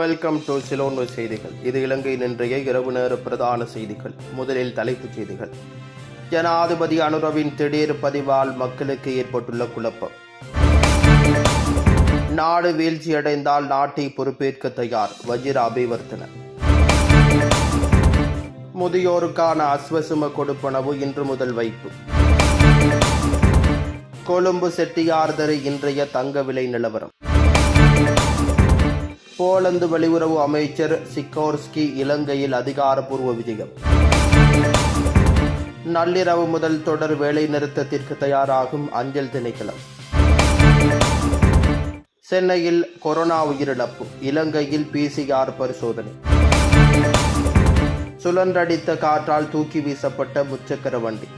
Welcome to சிலோன்வ செய்திகள் இது இலங்கையின் இன்றைய இரவு நேர பிரதான செய்திகள். முதலில் தலைப்புச் செய்திகள். ஜனாதிபதி அனுரவின் திடீர் பதிவால் மக்களுக்கு ஏற்பட்டுள்ள குழப்பம். நாடு வீழ்ச்சியடைந்தால் நாட்டை பொறுப்பேற்க தயார். வஜிர அபிவர்த்தன. முதியோருக்கான அஸ்வசும கொடுப்பனவு இன்று முதல் வைப்பு. கொழும்பு செட்டியார்தரை இன்றைய தங்க விலை நிலவரம். போலந்து வெளியுறவு அமைச்சர் சிக்கோர்ஸ்கி இலங்கையில் அதிகாரப்பூர்வ விஜயம். நள்ளிரவு முதல் தொடர் வேலை நிறுத்தத்திற்கு தயாராகும் அஞ்சல் திணைக்களம். சென்னையில் கொரோனா உயிரிழப்பு இலங்கையில் பிசிஆர் பரிசோதனை. சுழன்றடித்த காற்றால் தூக்கி வீசப்பட்ட முச்சக்கர வண்டி.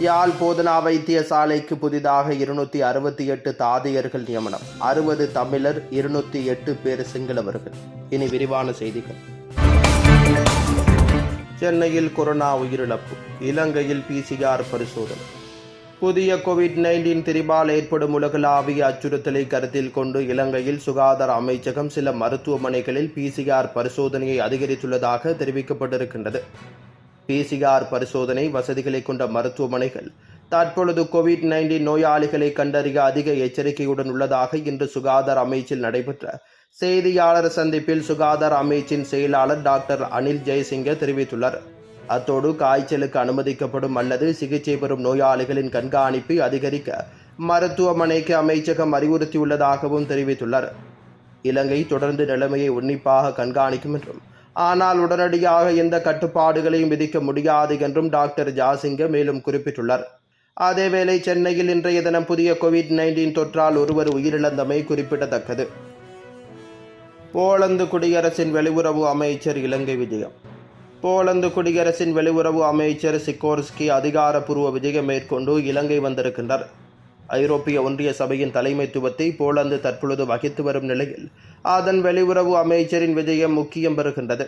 யாழ் போதனா வைத்தியசாலைக்கு புதிதாக இருநூத்தி அறுபத்தி எட்டு தாதியர்கள் நியமனம். அறுபது தமிழர் இருநூத்தி எட்டு பேர் சிங்களவர்கள். இனி விரிவான செய்திகள். சென்னையில் கொரோனா உயிரிழப்பு இலங்கையில் பிசிஆர் பரிசோதனை. புதிய கோவிட் நைன்டீன் திரிபால் ஏற்படும் உலகளாவிய அச்சுறுத்தலை கருத்தில் கொண்டு இலங்கையில் சுகாதார அமைச்சகம் சில மருத்துவமனைகளில் பிசிஆர் பரிசோதனையை அதிகரித்துள்ளதாக தெரிவிக்கப்பட்டிருக்கின்றது. பிசிஆர் பரிசோதனை வசதிகளை கொண்ட மருத்துவமனைகள். தற்பொழுது கோவிட் நைன்டீன் நோயாளிகளை கண்டறிய அதிக எச்சரிக்கையுடன் உள்ளதாக இன்று சுகாதார அமைச்சில் நடைபெற்ற செய்தியாளர் சந்திப்பில் சுகாதார அமைச்சின் செயலாளர் டாக்டர் அனில் ஜெயசிங்க தெரிவித்துள்ளார். அத்தோடு காய்ச்சலுக்கு அனுமதிக்கப்படும் அல்லது சிகிச்சை பெறும் நோயாளிகளின் கண்காணிப்பை அதிகரிக்க மருத்துவமனைக்கு அமைச்சகம் அறிவுறுத்தியுள்ளதாகவும் தெரிவித்துள்ளார். இலங்கை தொடர்ந்து நிலைமையை உன்னிப்பாக கண்காணிக்கும் என்றும் ஆனால் உடனடியாக எந்த கட்டுப்பாடுகளையும் விதிக்க முடியாது என்றும் டாக்டர் ஜாசிங்க மேலும் குறிப்பிட்டுள்ளார். அதேவேளை சென்னையில் இன்றைய தினம் புதிய கோவிட் நைன்டீன் தொற்றால் ஒருவர் உயிரிழந்தமை குறிப்பிடத்தக்கது. போலந்து குடியரசின் வெளியுறவு அமைச்சர் இலங்கை விஜயம். போலந்து குடியரசின் வெளியுறவு அமைச்சர் சிக்கோர்ஸ்கி அதிகாரப்பூர்வ விஜயம் மேற்கொண்டு இலங்கை வந்திருக்கின்றார். ஐரோப்பிய ஒன்றிய சபையின் தலைமைத்துவத்தை போலந்து தற்பொழுது வகித்து வரும் நிலையில் அதன் வெளியுறவு அமைச்சரின் விஜயம் முக்கியம் பெறுகின்றது.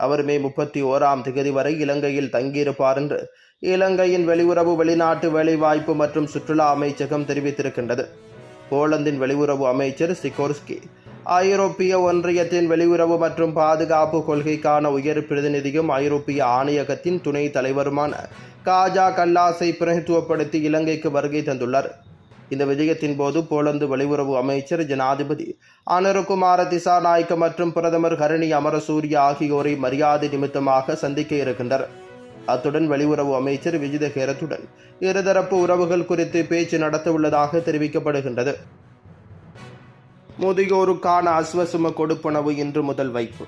அவர் மே முப்பத்தி ஓராம் திகதி வரை இலங்கையில் தங்கியிருப்பார் என்று இலங்கையின் வெளியுறவு வெளிநாட்டு வேலைவாய்ப்பு மற்றும் சுற்றுலா அமைச்சகம் தெரிவித்திருக்கின்றது. போலந்தின் வெளியுறவு அமைச்சர் சிக்கோர்ஸ்கி ஐரோப்பிய ஒன்றியத்தின் வெளியுறவு மற்றும் பாதுகாப்பு கொள்கைக்கான உயர் பிரதிநிதியும் ஐரோப்பிய ஆணையகத்தின் துணை தலைவருமான காஜா கல்லாஸை பிரதித்துவப்படுத்தி இலங்கைக்கு வருகை தந்துள்ளார். இந்த விஜயத்தின் போது போலந்து வெளியுறவு அமைச்சர் ஜனாதிபதி அனுரகுமார திசாநாயக்க மற்றும் பிரதமர் ஹரணி அமரசூரிய ஆகியோரை மரியாதை நிமித்தமாக சந்திக்க இருக்கின்றனர். அத்துடன் வெளியுறவு அமைச்சர் விஜித ஹேரத்துடன் இருதரப்பு உறவுகள் குறித்து பேச்சு நடத்த உள்ளதாக தெரிவிக்கப்படுகின்றது. முதியோருக்கான அஸ்வசும கொடுப்பனவு இன்று முதல் வைப்பு.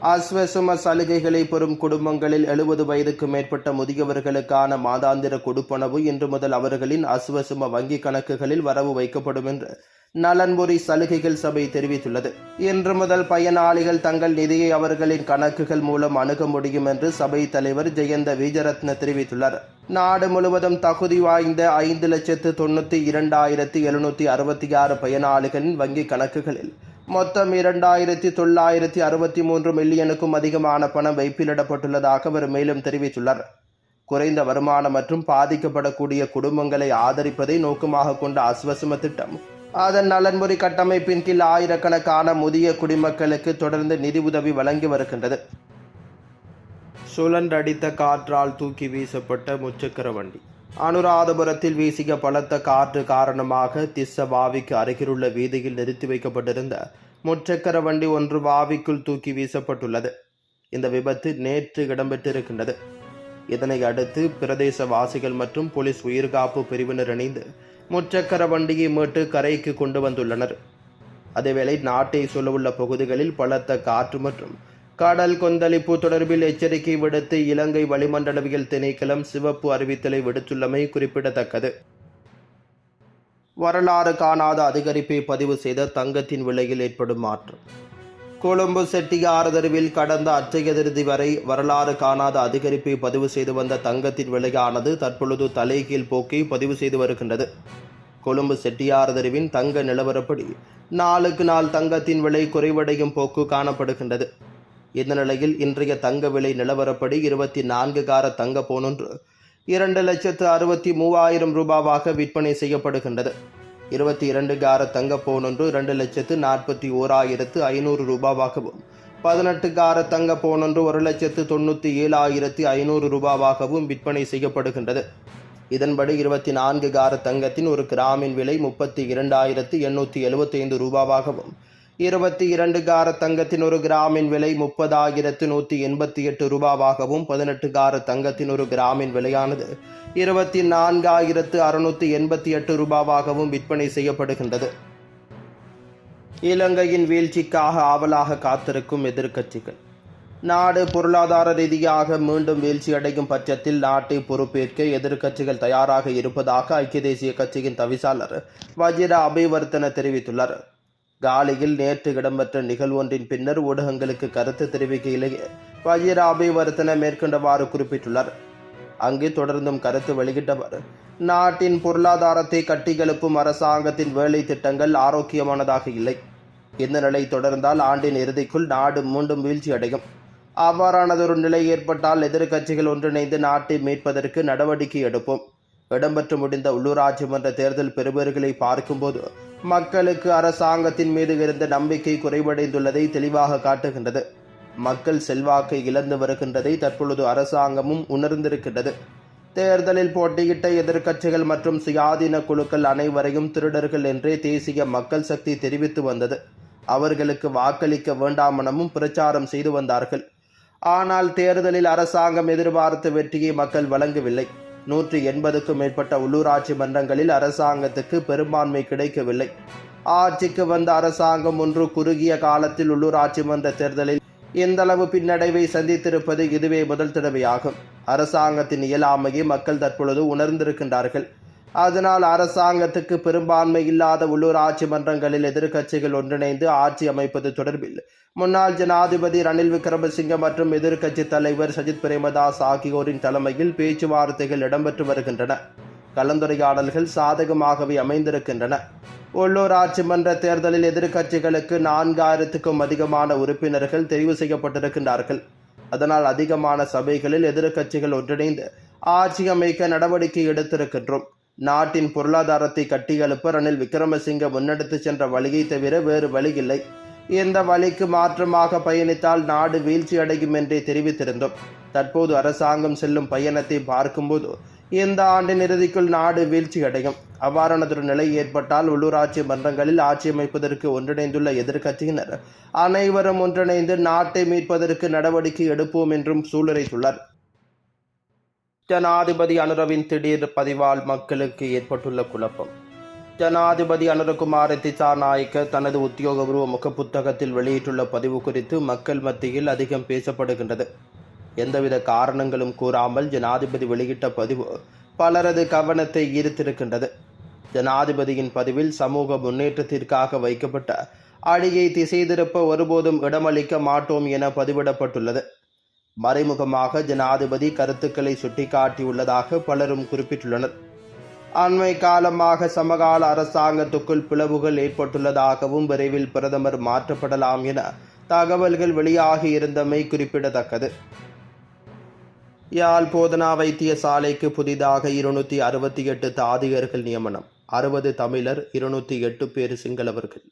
அஸ்வசும சலுகைகளை பெறும் குடும்பங்களில் எழுபது வயதுக்கு மேற்பட்ட முதியவர்களுக்கான மாதாந்திர கொடுப்பனவு இன்று முதல் அவர்களின் அஸ்வசும வங்கிக் கணக்குகளில் வரவு வைக்கப்படும் என்று நலன்புரி சலுகைகள் சபை தெரிவித்துள்ளது. இன்று முதல் பயனாளிகள் தங்கள் நிதியை அவர்களின் கணக்குகள் மூலம் அணுக முடியும் என்று சபை தலைவர் ஜெயந்த விஜயரத்ன தெரிவித்துள்ளார். நாடு முழுவதும் தகுதி வாய்ந்த ஐந்து லட்சத்து தொண்ணூற்றி இரண்டாயிரத்தி எழுநூற்றி அறுபத்தி ஆறு பயனாளிகளின் வங்கிக் கணக்குகளில் மொத்தம் இரண்டாயிரத்தி தொள்ளாயிரத்தி அறுபத்தி மூன்று மில்லியனுக்கும் அதிகமான பணம் வைப்பிலிடப்பட்டுள்ளதாக அவர் மேலும் தெரிவித்துள்ளார். குறைந்த வருமானம் மற்றும் பாதிக்கப்படக்கூடிய குடும்பங்களை ஆதரிப்பதை நோக்கமாக கொண்ட அஸ்வசும திட்டம் அதன் நலன்முறை கட்டமைப்பின் கீழ் ஆயிரக்கணக்கான முதிய குடிமக்களுக்கு தொடர்ந்து நிதி உதவி வழங்கி வருகின்றது. சுழன்றடித்த காற்றால் தூக்கி வீசப்பட்ட முச்சக்கர வண்டி. அனுராதபுரத்தில் வீசிய பலத்த காற்று காரணமாக திஸ்ஸ வாவிக்கு அருகிலுள்ள வீதியில் நிறுத்தி வைக்கப்பட்டிருந்த முச்சக்கர வண்டி ஒன்று வாவிக்குள் தூக்கி வீசப்பட்டுள்ளது. இந்த விபத்து நேற்று இடம்பெற்றிருக்கின்றது. இதனை அடுத்து பிரதேச வாசிகள் மற்றும் போலீஸ் உயிர்காப்பு பிரிவினர் இணைந்து முச்சக்கர வண்டியை மீட்டு கரைக்கு கொண்டு வந்துள்ளனர். அதேவேளை நாட்டை சொல்லவுள்ள பகுதிகளில் பலத்த காற்று மற்றும் கடல் கொந்தளிப்பு தொடர்பில் எச்சரிக்கை விடுத்து இலங்கை வளிமண்டலவியல் திணைக்களம் சிவப்பு அறிவித்தலை விடுத்துள்ளமை குறிப்பிடத்தக்கது. வரலாறு காணாத அதிகரிப்பை பதிவு செய்த தங்கத்தின் விலையில் ஏற்படும் மாற்றம். கொழும்பு செட்டியார் தெருவில் கடந்த அற்றைய திருதி வரை வரலாறு காணாத அதிகரிப்பை பதிவு செய்து வந்த தங்கத்தின் விலையானது தற்பொழுது தலைகீழ் போக்கை பதிவு செய்து வருகின்றது. கொழும்பு செட்டியார் தெருவின் தங்க நிலவரப்படி நாளுக்கு நாள் தங்கத்தின் விலை குறைவடையும் போக்கு காணப்படுகின்றது. இந்த நிலையில் இன்றைய தங்க விலை நிலவரப்படி இருபத்தி நான்கு கார தங்க போனொன்று இரண்டு லட்சத்து அறுபத்தி மூவாயிரம் ரூபாவாக விற்பனை செய்யப்படுகின்றது. இருபத்தி இரண்டு கார தங்க போனொன்று இரண்டு லட்சத்து நாற்பத்தி ஓராயிரத்து ஐநூறு ரூபாவாகவும் பதினெட்டு கார தங்க போனொன்று ஒரு லட்சத்து தொண்ணூற்றி ஏழாயிரத்து ஐநூறு ரூபாவாகவும் விற்பனை செய்யப்படுகின்றது. இதன்படி இருபத்தி நான்கு கார தங்கத்தின் ஒரு கிராமின் விலை முப்பத்தி இரண்டாயிரத்து எண்ணூற்றி எழுபத்தைந்து ரூபாவாகவும் இருபத்தி இரண்டு கார தங்கத்தின் ஒரு கிராமின் விலை முப்பதாயிரத்து நூற்றி எண்பத்தி எட்டு ரூபாவாகவும் பதினெட்டு கார தங்கத்தின் ஒரு கிராமின் விலையானது இருபத்தி நான்காயிரத்து அறுநூற்றி எண்பத்தி எட்டு ரூபாவாகவும் விற்பனை செய்யப்படுகின்றது. இலங்கையின் வீழ்ச்சிக்காக ஆவலாக காத்திருக்கும் எதிர்க்கட்சிகள். நாடு பொருளாதார ரீதியாக மீண்டும் வீழ்ச்சியடையும் பட்சத்தில் நாட்டை பொறுப்பேற்க எதிர்க்கட்சிகள் தயாராக இருப்பதாக ஐக்கிய தேசிய கட்சியின் தவிசாளர் வஜிர அபிவர்த்தன தெரிவித்துள்ளார். காலியில் நேற்று இடம்பெற்ற நிகழ்வொன்றின் பின்னர் ஊடகங்களுக்கு கருத்து தெரிவிக்கையிலேயே வஜிர அபிவர்த்தன மேற்கொண்டவாறு குறிப்பிட்டுள்ளார். அங்கு தொடர்ந்தும் கருத்து வெளியிட்டவர் நாட்டின் பொருளாதாரத்தை கட்டிகெழுப்பும் அரசாங்கத்தின் வேலை திட்டங்கள் ஆரோக்கியமானதாக இல்லை. இந்த நிலை தொடர்ந்தால் ஆண்டின் இறுதிக்குள் நாடு மீண்டும் வீழ்ச்சியடையும். அவ்வாறானதொரு நிலை ஏற்பட்டால் எதிர்க்கட்சிகள் ஒன்றிணைந்து நாட்டை மீட்பதற்கு நடவடிக்கை எடுப்போம். இடம்பெற்று முடிந்த உள்ளூராட்சி மன்ற தேர்தல் பெறுபவர்களை பார்க்கும்போது மக்களுக்கு அரசாங்கத்தின் மீது இருந்த நம்பிக்கை குறைவடைந்துள்ளதை தெளிவாக காட்டுகின்றது. மக்கள் செல்வாக்கை இழந்து வருகின்றதை தற்பொழுது அரசாங்கமும் உணர்ந்திருக்கின்றது. தேர்தலில் போட்டியிட்ட எதிர்க்கட்சிகள் மற்றும் சுயாதீன குழுக்கள் அனைவரையும் திருடர்கள் என்றே தேசிய மக்கள் சக்தி தெரிவித்து வந்தது. அவர்களுக்கு வாக்களிக்க வேண்டாமெனவும் பிரச்சாரம் செய்து வந்தார்கள். ஆனால் தேர்தலில் அரசாங்கம் எதிர்பார்த்த வெற்றியை மக்கள் வழங்கவில்லை. நூற்றி எண்பதுக்கும் மேற்பட்ட உள்ளூராட்சி மன்றங்களில் அரசாங்கத்துக்கு பெரும்பான்மை கிடைக்கவில்லை. ஆட்சிக்கு வந்த அரசாங்கம் ஒன்று குறுகிய காலத்தில் உள்ளூராட்சி மன்ற தேர்தலில் இந்தளவு பின்னடைவை சந்தித்திருப்பது இதுவே முதல் தடவையாகும். அரசாங்கத்தின் இயலாமையை மக்கள் தற்பொழுது உணர்ந்திருக்கின்றார்கள். அதனால் அரசாங்கத்துக்கு பெரும்பான்மை இல்லாத உள்ளூராட்சி மன்றங்களில் எதிர்க்கட்சிகள் ஒன்றிணைந்து ஆட்சி அமைப்பது தொடர்பில் முன்னாள் ஜனாதிபதி ரணில் விக்ரமசிங்க மற்றும் எதிர்க்கட்சி தலைவர் சஜித் பிரேமதாஸ் ஆகியோரின் தலைமையில் பேச்சுவார்த்தைகள் இடம்பெற்று வருகின்றன. கலந்துரையாடல்கள் சாதகமாகவே அமைந்திருக்கின்றன. உள்ளூராட்சி மன்ற தேர்தலில் எதிர்க்கட்சிகளுக்கு நான்காயிரத்துக்கும் அதிகமான உறுப்பினர்கள் தெரிவு செய்யப்பட்டிருக்கின்றார்கள். அதனால் அதிகமான சபைகளில் எதிர்க்கட்சிகள் ஒன்றிணைந்து ஆட்சி அமைக்க நடவடிக்கை எடுத்திருக்கின்றோம். நாட்டின் பொருளாதாரத்தை கட்டியெழுப்ப ரணில் விக்ரமசிங்க முன்னெடுத்து சென்ற வழியை தவிர வேறு வழி இல்லை இந்த வழிக்கு மாற்றமாக பயணித்தால் நாடு வீழ்ச்சி அடையும் என்றே தெரிவித்திருந்தோம். தற்போது அரசாங்கம் செல்லும் பயணத்தை பார்க்கும்போது இந்த ஆண்டின் இறுதிக்குள் நாடு வீழ்ச்சி அடையும். அவ்வாறானதொரு நிலை ஏற்பட்டால் உள்ளூராட்சி மன்றங்களில் ஆட்சி அமைப்பதற்கு ஒன்றிணைந்துள்ள எதிர்க்கட்சியினர் அனைவரும் ஒன்றிணைந்து நாட்டை மீட்பதற்கு நடவடிக்கை எடுப்போம் என்றும் சூளுரைத்துள்ளார் ஜனாதிபதி அனுரவின் திடீர் பதிவால் மக்களுக்கு ஏற்பட்டுள்ள குழப்பம். ஜனாதிபதி அனுரகுமார திசாநாயக்க தனது உத்தியோகபூர்வ முகப்புத்தகத்தில் வெளியிட்டுள்ள பதிவு குறித்து மக்கள் மத்தியில் அதிகம் பேசப்படுகின்றது. எந்தவித காரணங்களும் கூறாமல் ஜனாதிபதி வெளியிட்ட பதிவு பலரது கவனத்தை ஈர்த்திருக்கின்றது. ஜனாதிபதியின் பதிவில் சமூக முன்னேற்றத்திற்காக வைக்கப்பட்ட அடியை திசை திருப்ப ஒருபோதும் இடமளிக்க மாட்டோம் என பதிவிடப்பட்டுள்ளது. மறைமுகமாக ஜனாதிபதி கருத்துக்களை சுட்டிக்காட்டியுள்ளதாக பலரும் குறிப்பிட்டுள்ளனர். அண்மை காலமாக சமகால அரசாங்கத்துக்குள் பிளவுகள் ஏற்பட்டுள்ளதாகவும் விரைவில் பிரதமர் மாற்றப்படலாம் என தகவல்கள் வெளியாகி இருந்தமை குறிப்பிடத்தக்கது. யாழ் போதனா வைத்தியசாலைக்கு புதிதாக இருநூற்றி அறுபத்தி எட்டு தாதியர்கள் நியமனம். அறுபது தமிழர் இருநூற்றி எட்டு பேர் சிங்களவர்கள்.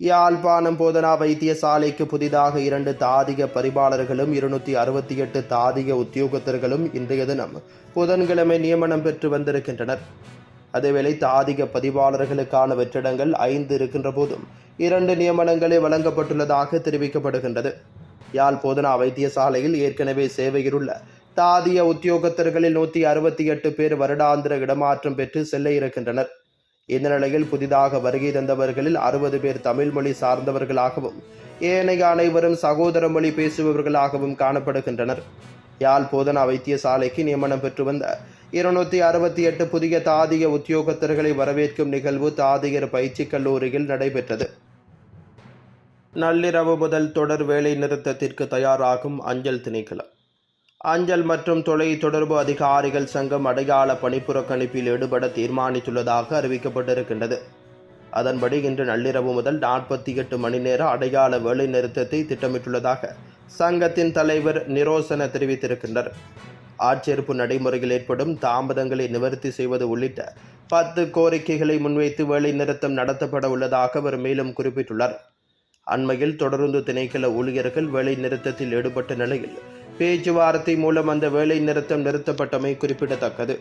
யாழ்ப்பாணம் போதனா வைத்தியசாலைக்கு புதிதாக இரண்டு தாதிக பரிபாளர்களும் இருநூற்றி அறுபத்தி எட்டு தாதிக உத்தியோகத்தர்களும் இன்றைய தினம் புதன்கிழமை நியமனம் பெற்று வந்திருக்கின்றனர். அதேவேளை தாதிக பதிவாளர்களுக்கான வெற்றிடங்கள் ஐந்து இருக்கின்ற போதும் இரண்டு நியமனங்களே வழங்கப்பட்டுள்ளதாக தெரிவிக்கப்படுகின்றது. யாழ் போதனா வைத்தியசாலையில் ஏற்கனவே சேவையிலுள்ள தாதிய உத்தியோகத்தர்களில் நூற்றி அறுபத்தி எட்டு பேர் வருடாந்திர இடமாற்றம் பெற்று செல்ல இருக்கின்றனர். இந்த நிலையில் புதிதாக வருகை தந்தவர்களில் அறுபது பேர் தமிழ் மொழி சார்ந்தவர்களாகவும் ஏனைய அனைவரும் சகோதர மொழி பேசுபவர்களாகவும் காணப்படுகின்றனர். யாழ் போதனா வைத்தியசாலைக்கு நியமனம் பெற்று வந்த இருநூத்தி அறுபத்தி எட்டு புதிய தாதிய உத்தியோகத்தர்களை வரவேற்கும் நிகழ்வு தாதியர் பயிற்சி கல்லூரியில் நடைபெற்றது. நள்ளிரவு முதல் தொடர் வேலை நிறுத்தத்திற்கு தயாராகும் அஞ்சல் திணைக்களம். அஞ்சல் மற்றும் தொலை தொடர்பு அதிகாரிகள் சங்கம் அடையாள பணிப்புறக்கணிப்பில் ஈடுபட தீர்மானித்துள்ளதாக அறிவிக்கப்பட்டிருக்கின்றது. அதன்படி இன்று நள்ளிரவு முதல் நாற்பத்தி எட்டு மணி நேர அடையாள வேலை நிறுத்தத்தை திட்டமிட்டுள்ளதாக சங்கத்தின் தலைவர் நிரோசன தெரிவித்திருக்கின்றார் ஆட்சேர்ப்பு நடைமுறையில் ஏற்படும் தாமதங்களை நிவர்த்தி செய்வது உள்ளிட்ட பத்து கோரிக்கைகளை முன்வைத்து வேலை நிறுத்தம் நடத்தப்பட உள்ளதாக அவர் மேலும் குறிப்பிட்டுள்ளார். அண்மையில் தொடர்ந்து திணைக்கள ஊழியர்கள் வேலை நிறுத்தத்தில் ஈடுபட்ட நிலையில் பேச்சுவார்த்தை மூலம் அந்த வேலை நிறுத்தம் நிறுத்தப்பட்டமை குறிப்பிடத்தக்கது.